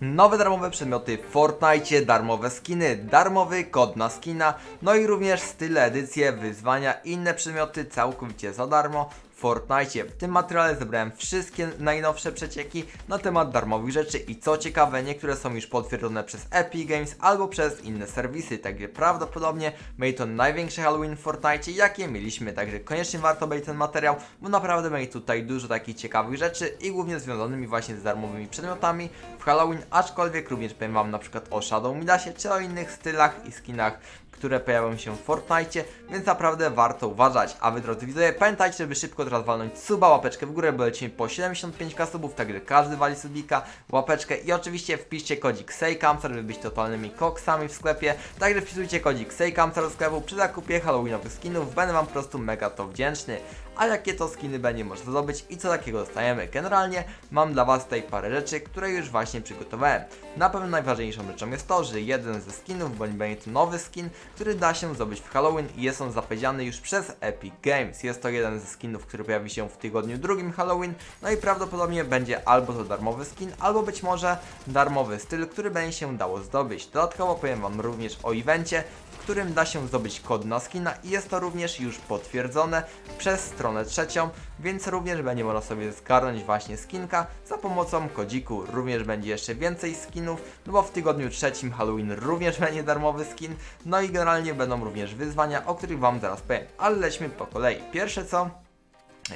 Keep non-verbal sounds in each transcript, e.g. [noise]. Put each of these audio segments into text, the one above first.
Nowe darmowe przedmioty w Fortnite, darmowe skiny, darmowy kod na skina, no i również style, edycje, wyzwania inne przedmioty całkowicie za darmo Fortnite. W tym materiale zebrałem wszystkie najnowsze przecieki na temat darmowych rzeczy i co ciekawe, niektóre są już potwierdzone przez Epic Games albo przez inne serwisy, także prawdopodobnie będzie to największy Halloween w Fortnite, jakie mieliśmy, także koniecznie warto będzie ten materiał, bo naprawdę będzie tutaj dużo takich ciekawych rzeczy i głównie związanymi właśnie z darmowymi przedmiotami w Halloween, aczkolwiek również powiem Wam na przykład o Shadow Midasie czy o innych stylach i skinach, które pojawią się w Fortnite, więc naprawdę warto uważać. A wy drodzy widzowie, pamiętajcie, żeby szybko teraz walnąć suba, łapeczkę w górę, bo lecimy po 75k subów, także każdy wali subika, łapeczkę i oczywiście wpiszcie kodzik SEJKAMSER, żeby być totalnymi koksami w sklepie, także wpisujcie kodzik SEJKAMSER do sklepu przy zakupie halloweenowych skinów, będę wam po prostu mega to wdzięczny. A jakie to skiny będzie można zdobyć i co takiego dostajemy? Generalnie mam dla was tutaj parę rzeczy, które już właśnie przygotowałem. Na pewno najważniejszą rzeczą jest to, że jeden ze skinów, bądź będzie to nowy skin, który da się zdobyć w Halloween i jest on zapowiedziany już przez Epic Games. Jest to jeden ze skinów, który pojawi się w tygodniu drugim Halloween, no i prawdopodobnie będzie albo to darmowy skin, albo być może darmowy styl, który będzie się dało zdobyć. Dodatkowo powiem wam również o evencie, którym da się zdobyć kod na skina i jest to również już potwierdzone przez stronę trzecią, więc również będzie można sobie zgarnąć właśnie skinka za pomocą kodziku. Również będzie jeszcze więcej skinów, no bo w tygodniu trzecim Halloween również [laughs] będzie darmowy skin, no i generalnie będą również wyzwania, o których Wam zaraz powiem, ale lećmy po kolei. Pierwsze co?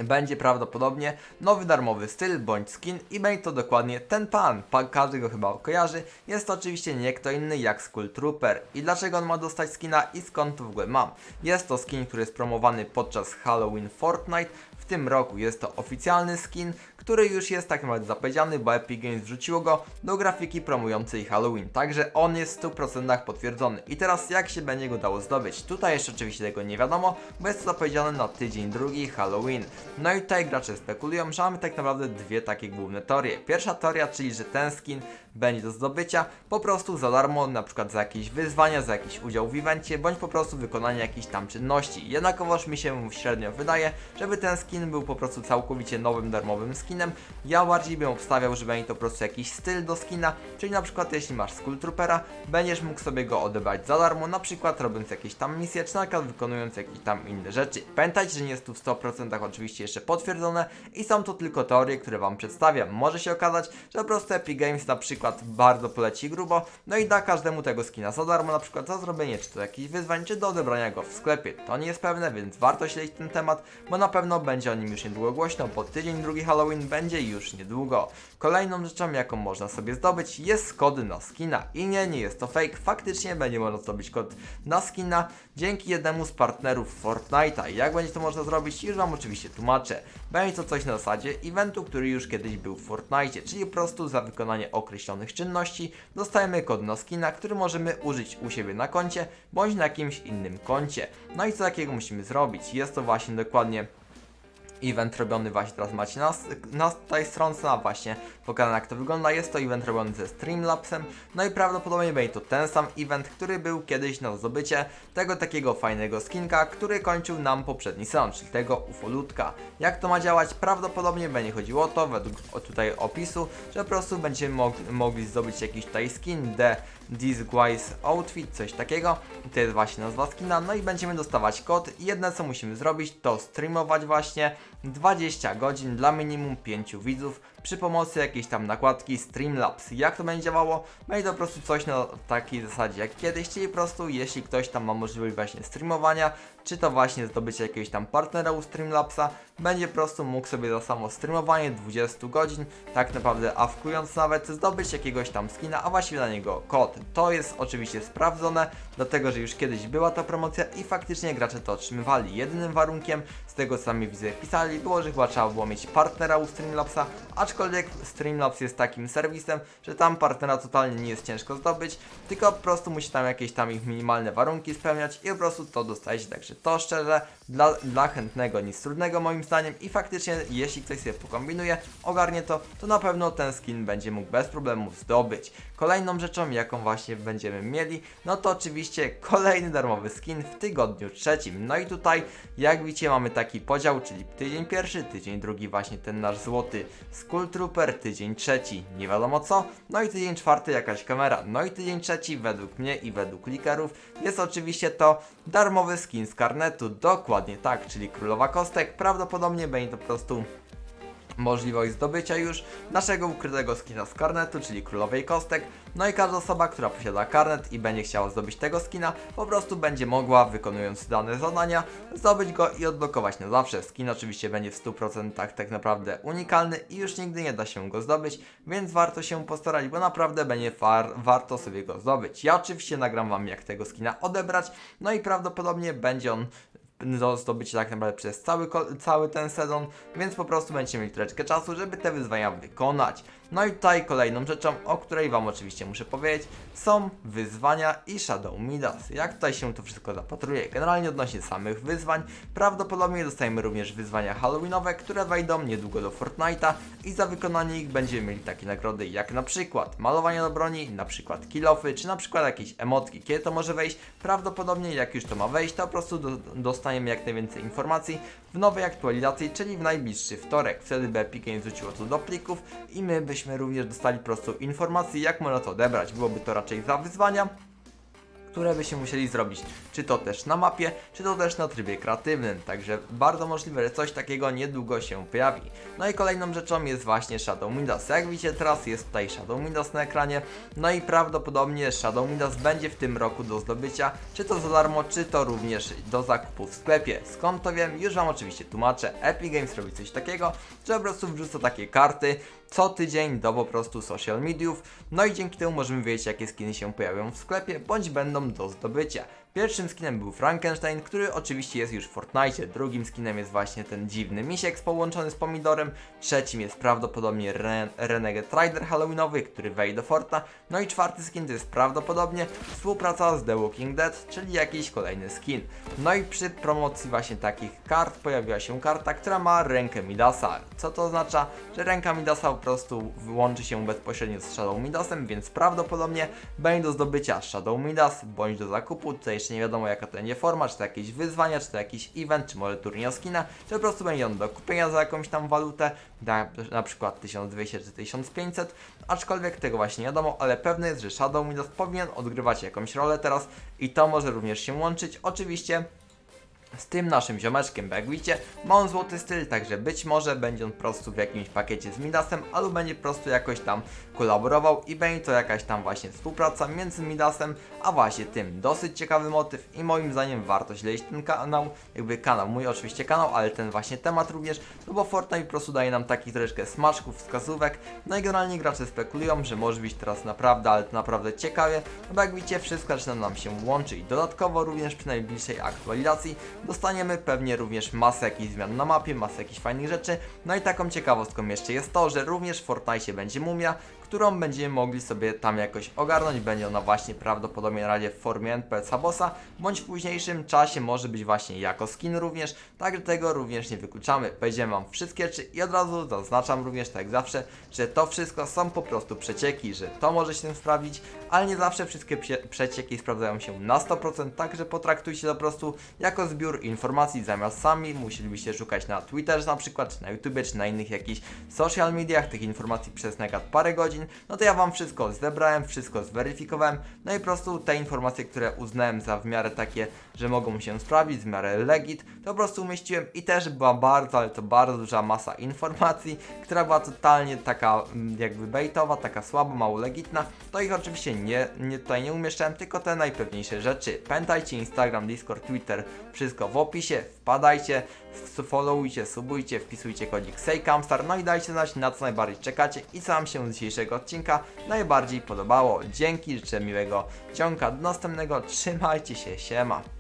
Będzie prawdopodobnie nowy darmowy styl bądź skin i będzie to dokładnie ten pan. pan. Każdy go chyba kojarzy. Jest to oczywiście nie kto inny jak Skull Trooper. I dlaczego on ma dostać skina i skąd to w ogóle mam? Jest to skin, który jest promowany podczas Halloween Fortnite. W tym roku jest to oficjalny skin, który już jest tak naprawdę zapowiedziany, bo Epic Games wrzuciło go do grafiki promującej Halloween. Także on jest w 100% potwierdzony. I teraz jak się będzie go dało zdobyć? Tutaj jeszcze oczywiście tego nie wiadomo, bo jest to zapowiedziane na tydzień drugi Halloween. No i tutaj gracze spekulują, że mamy tak naprawdę dwie takie główne teorie. Pierwsza teoria, czyli że ten skin będzie do zdobycia po prostu za darmo, na przykład za jakieś wyzwania, za jakiś udział w evencie, bądź po prostu wykonanie jakichś tam czynności. Jednakowoż mi się średnio wydaje, żeby ten skin był po prostu całkowicie nowym, darmowym skinem. Ja bardziej bym obstawiał, że będzie to po prostu jakiś styl do skina, czyli na przykład jeśli masz Skull Troopera, będziesz mógł sobie go odebrać za darmo, na przykład robiąc jakieś tam misje, czy na przykład wykonując jakieś tam inne rzeczy. Pamiętajcie, że nie jest tu w 100% oczywiście jeszcze potwierdzone i są to tylko teorie, które Wam przedstawiam. Może się okazać, że po prostu Epic Games na przykład bardzo poleci grubo, no i da każdemu tego skina za darmo, na przykład za zrobienie czy to jakichś wyzwań, czy do odebrania go w sklepie. To nie jest pewne, więc warto śledzić ten temat, bo na pewno będzie o nim już niedługo głośno, bo tydzień drugi Halloween będzie już niedługo. Kolejną rzeczą, jaką można sobie zdobyć, jest kod na skina. I nie, nie jest to fake, faktycznie będzie można zdobyć kod na skina dzięki jednemu z partnerów Fortnite'a. Jak będzie to można zrobić, już Wam oczywiście tłumaczę. Będzie to coś na zasadzie eventu, który już kiedyś był w Fortnite, czyli po prostu za wykonanie określonych czynności dostajemy kod na skina, który możemy użyć u siebie na koncie, bądź na jakimś innym koncie. No i co takiego musimy zrobić? Jest to właśnie dokładnie event robiony właśnie teraz macie na, na tej stronce, a właśnie pokazane jak to wygląda. Jest to event robiony ze Streamlabsem, no i prawdopodobnie będzie to ten sam event, który był kiedyś na zdobycie tego takiego fajnego skinka, który kończył nam poprzedni sezon, czyli tego ufolutka. Jak to ma działać? Prawdopodobnie będzie chodziło o to, według tutaj opisu, że po prostu będziemy mog mogli zdobyć jakiś tutaj skin, The Disguise Outfit, coś takiego. To jest właśnie nazwa skina, no i będziemy dostawać kod jedne co musimy zrobić to streamować właśnie 20 godzin dla minimum 5 widzów przy pomocy jakiejś tam nakładki Streamlabs. Jak to będzie działało? Będzie to po prostu coś na takiej zasadzie jak kiedyś, czyli po prostu jeśli ktoś tam ma możliwość właśnie streamowania, czy to właśnie zdobycie jakiegoś tam partnera u Streamlabsa, będzie po prostu mógł sobie za samo streamowanie 20 godzin, tak naprawdę awkując nawet, zdobyć jakiegoś tam skina, a właściwie na niego kod. To jest oczywiście sprawdzone, dlatego że już kiedyś była ta promocja i faktycznie gracze to otrzymywali. Jedynym warunkiem, z tego sami widzę pisali, było, że chyba trzeba było mieć partnera u Streamlabsa, aczkolwiek Streamlabs jest takim serwisem, że tam partnera totalnie nie jest ciężko zdobyć, tylko po prostu musi tam jakieś tam ich minimalne warunki spełniać i po prostu to dostajecie. Także to szczerze, dla, dla chętnego nic trudnego moim zdaniem i faktycznie jeśli ktoś sobie pokombinuje, ogarnie to, to na pewno ten skin będzie mógł bez problemu zdobyć. Kolejną rzeczą, jaką właśnie będziemy mieli, no to oczywiście kolejny darmowy skin w tygodniu trzecim. No i tutaj, jak widzicie, mamy taki podział, czyli tydzień pierwszy, tydzień drugi, właśnie ten nasz złoty Skull Trooper, tydzień trzeci nie wiadomo co, no i tydzień czwarty jakaś kamera, no i tydzień trzeci według mnie i według likerów jest oczywiście to darmowy skin z karnetu, dokładnie tak, czyli Królowa Kostek, prawdopodobnie będzie to po prostu możliwość zdobycia już naszego ukrytego skina z karnetu, czyli królowej kostek. No i każda osoba, która posiada karnet i będzie chciała zdobyć tego skina, po prostu będzie mogła, wykonując dane zadania, zdobyć go i odblokować na zawsze. Skin oczywiście będzie w 100% tak naprawdę unikalny i już nigdy nie da się go zdobyć, więc warto się postarać, bo naprawdę będzie warto sobie go zdobyć. Ja oczywiście nagram Wam jak tego skina odebrać, no i prawdopodobnie będzie on do zdobycia tak naprawdę przez cały, cały ten sezon, więc po prostu będziecie mieli troszeczkę czasu, żeby te wyzwania wykonać. No i tutaj kolejną rzeczą, o której Wam oczywiście muszę powiedzieć, są wyzwania i Shadow Midas. Jak tutaj się to wszystko zapatruje? Generalnie odnośnie samych wyzwań, prawdopodobnie dostajemy również wyzwania halloweenowe, które wejdą niedługo do Fortnite'a i za wykonanie ich będziemy mieli takie nagrody jak na przykład malowanie do broni, na przykład kilofy, czy na przykład jakieś emotki. Kiedy to może wejść? Prawdopodobnie jak już to ma wejść, to po prostu do, dostaniemy jak najwięcej informacji w nowej aktualizacji, czyli w najbliższy wtorek. Wtedy by Epic Games wrzuciło to do plików i my byśmy również dostali po prostu informacje jak można to odebrać. Byłoby to raczej za wyzwania, które by się musieli zrobić, czy to też na mapie, czy to też na trybie kreatywnym, także bardzo możliwe, że coś takiego niedługo się pojawi. No i kolejną rzeczą jest właśnie Shadow Midas. Jak widzicie teraz jest tutaj Shadow Midas na ekranie, no i prawdopodobnie Shadow Midas będzie w tym roku do zdobycia, czy to za darmo, czy to również do zakupu w sklepie. Skąd to wiem? Już Wam oczywiście tłumaczę. Epic Games robi coś takiego, że po prostu wrzuca takie karty, co tydzień do po prostu social mediów. No i dzięki temu możemy wiedzieć, jakie skiny się pojawią w sklepie, bądź będą do zdobycia. Pierwszym skinem był Frankenstein, który oczywiście jest już w Fortnite. Drugim skinem jest właśnie ten dziwny misiek połączony z pomidorem. Trzecim jest prawdopodobnie Ren Renegade Rider Halloweenowy, który wejdzie do Forta. No i czwarty skin to jest prawdopodobnie współpraca z The Walking Dead, czyli jakiś kolejny skin. No i przy promocji właśnie takich kart pojawiła się karta, która ma rękę Midasa. Co to oznacza? Że ręka Midasa po prostu łączy się bezpośrednio z Shadow Midasem, więc prawdopodobnie będzie do zdobycia Shadow Midas bądź do zakupu. Tutaj jeszcze nie wiadomo jaka to będzie forma, czy to jakieś wyzwania, czy to jakiś event, czy może turniej skina, czy po prostu będzie on do kupienia za jakąś tam walutę, na, na przykład 1200 czy 1500, aczkolwiek tego właśnie nie wiadomo, ale pewne jest, że Shadow Midas powinien odgrywać jakąś rolę teraz i to może również się łączyć. Oczywiście z tym naszym ziomeczkiem, bo jak widzicie, ma on złoty styl, także być może będzie on po prostu w jakimś pakiecie z Midasem, albo będzie po prostu jakoś tam kolaborował i będzie to jakaś tam właśnie współpraca między Midasem, a właśnie tym. Dosyć ciekawy motyw i moim zdaniem warto śledzić ten kanał, jakby kanał, mój oczywiście kanał, ale ten właśnie temat również, no bo Fortnite po prostu daje nam takich troszeczkę smaczków, wskazówek, no i generalnie gracze spekulują, że może być teraz naprawdę, ale to naprawdę ciekawie, no bo jak widzicie, wszystko zaczyna nam się łączyć. Dodatkowo również przy najbliższej aktualizacji dostaniemy pewnie również masę jakichś zmian na mapie, masę jakichś fajnych rzeczy. No i taką ciekawostką jeszcze jest to, że również w Fortnite będzie mumia, którą będziemy mogli sobie tam jakoś ogarnąć. Będzie ona właśnie prawdopodobnie na razie w formie NPC bossa, bądź w późniejszym czasie może być właśnie jako skin również, także tego również nie wykluczamy. Powiedziałem Wam wszystkie rzeczy i od razu zaznaczam również, tak jak zawsze, że to wszystko są po prostu przecieki, że to może się sprawdzić, ale nie zawsze wszystkie przecieki sprawdzają się na 100%, także potraktujcie to po prostu jako zbiór informacji, zamiast sami musielibyście szukać na Twitterze na przykład, czy na YouTubie, czy na innych jakichś social mediach tych informacji przez negat parę godzin, no to ja Wam wszystko zebrałem, wszystko zweryfikowałem, no i po prostu te informacje, które uznałem za w miarę takie, że mogą się sprawdzić, w miarę legit, to po prostu umieściłem i też była bardzo, ale to bardzo duża masa informacji, która była totalnie taka mm, jakby baitowa, taka słabo, mało legitna, to ich oczywiście nie, nie tutaj nie umieszczałem, tylko te najpewniejsze rzeczy. Pamiętajcie, Instagram, Discord, Twitter, wszystko w opisie, wpadajcie, followujcie, subujcie, wpisujcie kodzik SEJKAMSTAR, no i dajcie znać na co najbardziej czekacie i co Wam się z dzisiejszego odcinka najbardziej podobało. Dzięki, życzę miłego ciąga do następnego, trzymajcie się, siema.